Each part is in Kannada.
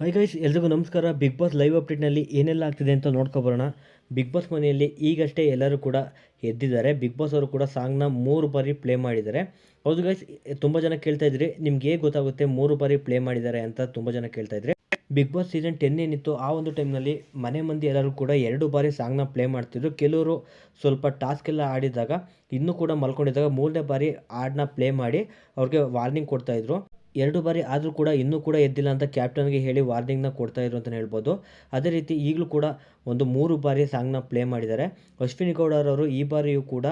ಹೈ ಗೈಸ್ ಎಲ್ರಿಗೂ ನಮಸ್ಕಾರ. ಬಿಗ್ ಬಾಸ್ ಲೈವ್ ಅಪ್ಡೇಟ್ನಲ್ಲಿ ಏನೆಲ್ಲ ಆಗ್ತಿದೆ ಅಂತ ನೋಡ್ಕೊಬರೋಣ. ಬಿಗ್ ಬಾಸ್ ಮನೆಯಲ್ಲಿ ಈಗಷ್ಟೇ ಎಲ್ಲರೂ ಕೂಡ ಎದ್ದಿದ್ದಾರೆ. ಬಿಗ್ ಬಾಸ್ ಅವರು ಕೂಡ ಸಾಂಗ್ನ ಮೂರು ಬಾರಿ ಪ್ಲೇ ಮಾಡಿದ್ದಾರೆ. ಹೌದು ಗೈಸ್ ತುಂಬ ಜನ ಕೇಳ್ತಾ ಇದ್ರಿ. ನಿಮ್ಗೆ ಹೇಗೆ ಗೊತ್ತಾಗುತ್ತೆ ಮೂರು ಬಾರಿ ಪ್ಲೇ ಮಾಡಿದ್ದಾರೆ ಅಂತ ತುಂಬ ಜನ ಕೇಳ್ತಾ ಇದ್ರಿ. ಬಿಗ್ ಬಾಸ್ ಸೀಸನ್ ಟೆನ್ ಏನಿತ್ತು, ಆ ಒಂದು ಟೈಮ್ನಲ್ಲಿ ಮನೆ ಮಂದಿ ಎಲ್ಲರೂ ಕೂಡ ಎರಡು ಬಾರಿ ಸಾಂಗ್ನ ಪ್ಲೇ ಮಾಡ್ತಿದ್ರು. ಕೆಲವರು ಸ್ವಲ್ಪ ಟಾಸ್ಕ್ ಎಲ್ಲ ಆಡಿದಾಗ ಇನ್ನೂ ಕೂಡ ಮಲ್ಕೊಂಡಿದ್ದಾಗ ಮೂರನೇ ಬಾರಿ ಹಾಡನ್ನ ಪ್ಲೇ ಮಾಡಿ ಅವ್ರಿಗೆ ವಾರ್ನಿಂಗ್ ಕೊಡ್ತಾಯಿದ್ರು ಎರಡು ಬಾರಿ ಆದರೂ ಕೂಡ ಇನ್ನೂ ಕೂಡ ಎದ್ದಿಲ್ಲ ಅಂತ ಕ್ಯಾಪ್ಟನ್ಗೆ ಹೇಳಿ ವಾರ್ನಿಂಗ್ನ ಕೊಡ್ತಾ ಇದ್ರು ಅಂತಲೇ ಹೇಳ್ಬೋದು. ಅದೇ ರೀತಿ ಈಗಲೂ ಕೂಡ ಒಂದು ಮೂರು ಬಾರಿ ಸಾಂಗ್ನ ಪ್ಲೇ ಮಾಡಿದ್ದಾರೆ. ಅಶ್ವಿನಿ ಗೌಡರವರು ಈ ಬಾರಿಯೂ ಕೂಡ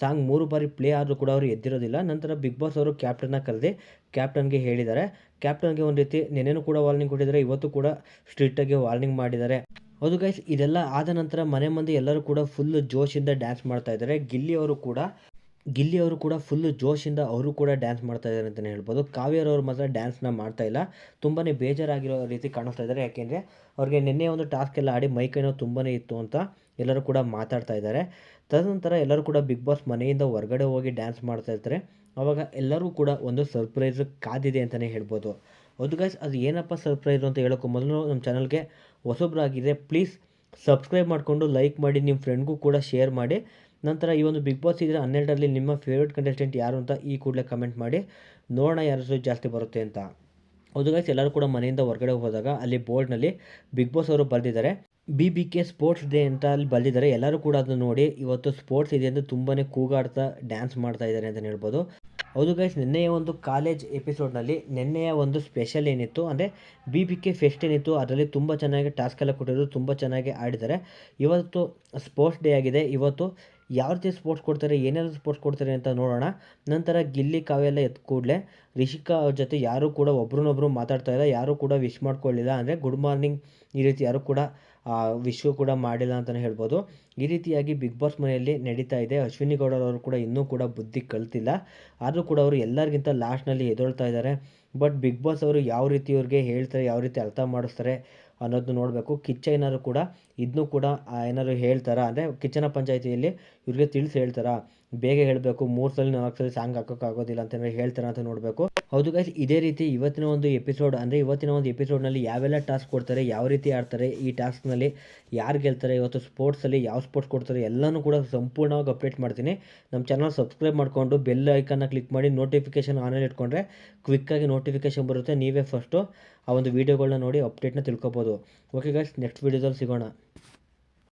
ಸಾಂಗ್ ಮೂರು ಬಾರಿ ಪ್ಲೇ ಆದರೂ ಕೂಡ ಅವರು ಎದ್ದಿರೋದಿಲ್ಲ. ನಂತರ ಬಿಗ್ ಬಾಸ್ ಅವರು ಕ್ಯಾಪ್ಟನ್ನ ಕರೆದು ಕ್ಯಾಪ್ಟನ್ಗೆ ಹೇಳಿದ್ದಾರೆ. ಕ್ಯಾಪ್ಟನ್ಗೆ ಒಂದು ರೀತಿ ನೆನೆಯೂ ಕೂಡ ವಾರ್ನಿಂಗ್ ಕೊಟ್ಟಿದ್ದಾರೆ. ಇವತ್ತು ಕೂಡ ಸ್ಟ್ರಿಕ್ಟಾಗಿ ವಾರ್ನಿಂಗ್ ಮಾಡಿದ್ದಾರೆ. ಹೌದು ಗೈಸ್ ಇದೆಲ್ಲ ಆದ ನಂತರ ಮನೆ ಮಂದಿ ಎಲ್ಲರೂ ಕೂಡ ಫುಲ್ ಜೋಶಿಂದ ಡ್ಯಾನ್ಸ್ ಮಾಡ್ತಾ ಇದ್ದಾರೆ. ಗಿಲ್ಲಿ ಅವರು ಕೂಡ ಗಿಲ್ಲಿ ಅವರು ಕೂಡ ಫುಲ್ಲು ಜೋಶಿಂದ ಅವರು ಕೂಡ ಡ್ಯಾನ್ಸ್ ಮಾಡ್ತಾ ಇದ್ದಾರೆ ಅಂತಲೇ ಹೇಳ್ಬೋದು. ಕಾವ್ಯರವರು ಮಾತ್ರ ಡ್ಯಾನ್ಸ್ನ ಮಾಡ್ತಾ ಇಲ್ಲ. ತುಂಬಾ ಬೇಜಾರಾಗಿರೋ ರೀತಿ ಕಾಣಿಸ್ತಾ ಇದ್ದಾರೆ. ಯಾಕೆಂದರೆ ಅವ್ರಿಗೆ ನಿನ್ನೆ ಒಂದು ಟಾಸ್ಕ್ ಎಲ್ಲ ಆಡಿ ಮೈಕೈನೋ ತುಂಬಾ ಇತ್ತು ಅಂತ ಎಲ್ಲರೂ ಕೂಡ ಮಾತಾಡ್ತಾ ಇದ್ದಾರೆ. ತದನಂತರ ಎಲ್ಲರೂ ಕೂಡ ಬಿಗ್ ಬಾಸ್ ಮನೆಯಿಂದ ಹೊರಗಡೆ ಹೋಗಿ ಡ್ಯಾನ್ಸ್ ಮಾಡ್ತಾ ಇರ್ತಾರೆ. ಆವಾಗ ಎಲ್ಲರೂ ಕೂಡ ಒಂದು ಸರ್ಪ್ರೈಸ್ ಕಾದಿದೆ ಅಂತಲೇ ಹೇಳ್ಬೋದು. ಹೌದು ಗೈಸ್ ಅದು ಏನಪ್ಪ ಸರ್ಪ್ರೈಸು ಅಂತ ಹೇಳೋಕ್ಕೂ ಮೊದಲು ನಮ್ಮ ಚಾನಲ್ಗೆ ಹೊಸಬ್ರಾಗಿದೆ ಪ್ಲೀಸ್ ಸಬ್ಸ್ಕ್ರೈಬ್ ಮಾಡಿಕೊಂಡು ಲೈಕ್ ಮಾಡಿ ನಿಮ್ಮ ಫ್ರೆಂಡ್ಗೂ ಕೂಡ ಶೇರ್ ಮಾಡಿ. ನಂತರ ಈ ಒಂದು ಬಿಗ್ ಬಾಸ್ ಸೀಸನ್ ಹನ್ನೆರಡರಲ್ಲಿ ನಿಮ್ಮ ಫೇವ್ರೇಟ್ ಕಂಟೆಸ್ಟೆಂಟ್ ಯಾರು ಅಂತ ಈ ಕೂಡಲೇ ಕಮೆಂಟ್ ಮಾಡಿ. ನೋಡೋಣ ಯಾರು ಜಾಸ್ತಿ ಬರುತ್ತೆ ಅಂತ. ಹೌದು ಗೈಸ್ ಎಲ್ಲರೂ ಕೂಡ ಮನೆಯಿಂದ ಹೊರಗಡೆ ಹೋದಾಗ ಅಲ್ಲಿ ಬೋರ್ಡ್ನಲ್ಲಿ ಬಿಗ್ ಬಾಸ್ ಅವರು ಬರೆದಿದ್ದಾರೆ. B B K sports day ಅಂತ ಅಲ್ಲಿ ಬರೆದಿದ್ದಾರೆ. ಎಲ್ಲರೂ ಕೂಡ ಅದನ್ನು ನೋಡಿ ಇವತ್ತು ಸ್ಪೋರ್ಟ್ಸ್ ಇದೆ ಅಂತ ತುಂಬಾ ಕೂಗಾಡ್ತಾ ಡ್ಯಾನ್ಸ್ ಮಾಡ್ತಾ ಇದ್ದಾರೆ ಅಂತ ಹೇಳ್ಬೋದು. ಹೌದು ಗೈಸ್ ನಿನ್ನೆಯ ಒಂದು ಕಾಲೇಜ್ ಎಪಿಸೋಡ್ನಲ್ಲಿ ನಿನ್ನೆಯ ಒಂದು ಸ್ಪೆಷಲ್ ಏನಿತ್ತು ಅಂದರೆ ಬಿ ಬಿ ಕೆ ಫೆಸ್ಟ್ ಏನಿತ್ತು, ಅದರಲ್ಲಿ ತುಂಬ ಚೆನ್ನಾಗಿ ಟಾಸ್ಕ್ ಎಲ್ಲ ಕೊಟ್ಟಿದ್ರು ತುಂಬ ಚೆನ್ನಾಗಿ ಆಡಿದ್ದಾರೆ. ಇವತ್ತು ಸ್ಪೋರ್ಟ್ಸ್ ಡೇ ಆಗಿದೆ. ಇವತ್ತು ಯಾವ ರೀತಿ ಸ್ಪೋರ್ಟ್ಸ್ ಕೊಡ್ತಾರೆ, ಏನೆಲ್ಲ ಸ್ಪೋರ್ಟ್ಸ್ ಕೊಡ್ತಾರೆ ಅಂತ ನೋಡೋಣ. ನಂತರ ಗಿಲ್ಲಿ ಕಾವೆಲ್ಲ ಎದ್ದು ಕೂಡಲೇ ರಿಷಿಕಾ ಅವ್ರ ಜೊತೆ ಯಾರೂ ಕೂಡ ಒಬ್ರನ್ನೊಬ್ರು ಮಾತಾಡ್ತಾ ಇಲ್ಲ, ಯಾರೂ ಕೂಡ ವಿಶ್ ಮಾಡ್ಕೊಳ್ಳಿಲ್ಲ. ಅಂದರೆ ಗುಡ್ ಮಾರ್ನಿಂಗ್ ಈ ರೀತಿ ಯಾರೂ ಕೂಡ ವಿಶ್ವ ಕೂಡ ಮಾಡಿಲ್ಲ ಅಂತಲೇ ಹೇಳ್ಬೋದು. ಈ ರೀತಿಯಾಗಿ ಬಿಗ್ ಬಾಸ್ ಮನೆಯಲ್ಲಿ ನಡೀತಾ ಇದೆ. ಅಶ್ವಿನಿ ಗೌಡರವರು ಕೂಡ ಇನ್ನೂ ಕೂಡ ಬುದ್ಧಿ ಕಲ್ತಿಲ್ಲ. ಆದರೂ ಕೂಡ ಅವರು ಎಲ್ಲರಿಗಿಂತ ಲಾಸ್ಟ್ನಲ್ಲಿ ಎದುಳ್ತಾ ಇದ್ದಾರೆ. ಬಟ್ ಬಿಗ್ ಬಾಸ್ ಅವರು ಯಾವ ರೀತಿ ಅವ್ರಿಗೆ ಹೇಳ್ತಾರೆ, ಯಾವ ರೀತಿ ಅರ್ಥ ಮಾಡಿಸ್ತಾರೆ ಅನ್ನೋದು ನೋಡಬೇಕು. ಕಿಚ್ಚ ಏನಾದ್ರು ಕೂಡ ಇದನ್ನೂ ಕೂಡ ಏನಾದ್ರು ಹೇಳ್ತಾರಾ? ಅಂದರೆ ಕಿಚ್ಚನ ಪಂಚಾಯಿತಿಯಲ್ಲಿ ಇವ್ರಿಗೆ ತಿಳಿಸಿ ಹೇಳ್ತಾರಾ? ಬೇಗ ಹೇಳಬೇಕು, ಮೂರು ಸಲ ನಾಲ್ಕು ಸಲ ಸಾಂಗ್ ಹಾಕೋಕ್ಕಾಗೋದಿಲ್ಲ ಅಂತ ಹೇಳ್ತಾರೆ ಅಂತ ನೋಡಬೇಕು. ಹೌದು ಗೈಸ್ ಇದೇ ರೀತಿ ಇವತ್ತಿನ ಒಂದು ಎಪಿಸೋಡ್ ಅಂದರೆ ಇವತ್ತಿನ ಒಂದು ಎಪಿಸೋಡ್ನಲ್ಲಿ ಯಾವೆಲ್ಲ ಟಾಸ್ಕ್ ಕೊಡ್ತಾರೆ, ಯಾವ ರೀತಿ ಆಡ್ತಾರೆ, ಈ ಟಾಸ್ಕ್ನಲ್ಲಿ ಯಾರು ಗೆಲ್ತಾರೆ, ಇವತ್ತು ಸ್ಪೋರ್ಟ್ಸಲ್ಲಿ ಯಾವ ಸ್ಪೋರ್ಟ್ಸ್ ಕೊಡ್ತಾರೆ ಎಲ್ಲನೂ ಕೂಡ ಸಂಪೂರ್ಣವಾಗಿ ಅಪ್ಡೇಟ್ ಮಾಡ್ತೀನಿ. ನಮ್ಮ ಚಾನಲ್ ಸಬ್ಸ್ಕ್ರೈಬ್ ಮಾಡಿಕೊಂಡು ಬೆಲ್ ಐಕನ್ನ ಕ್ಲಿಕ್ ಮಾಡಿ ನೋಟಿಫಿಕೇಷನ್ ಆನಲ್ಲಿ ಇಟ್ಕೊಂಡ್ರೆ ಕ್ವಿಕ್ಕಾಗಿ ನೋಟಿಫಿಕೇಷನ್ ಬರುತ್ತೆ. ನೀವೇ ಫಸ್ಟು ಆ ಒಂದು ವೀಡಿಯೋಗಳನ್ನ ನೋಡಿ ಅಪ್ಡೇಟ್ನ ತಿಳ್ಕೊಬೋದು. ಓಕೆ ಗೈಸ್ ನೆಕ್ಸ್ಟ್ ವೀಡಿಯೋದಲ್ಲಿ ಸಿಗೋಣ.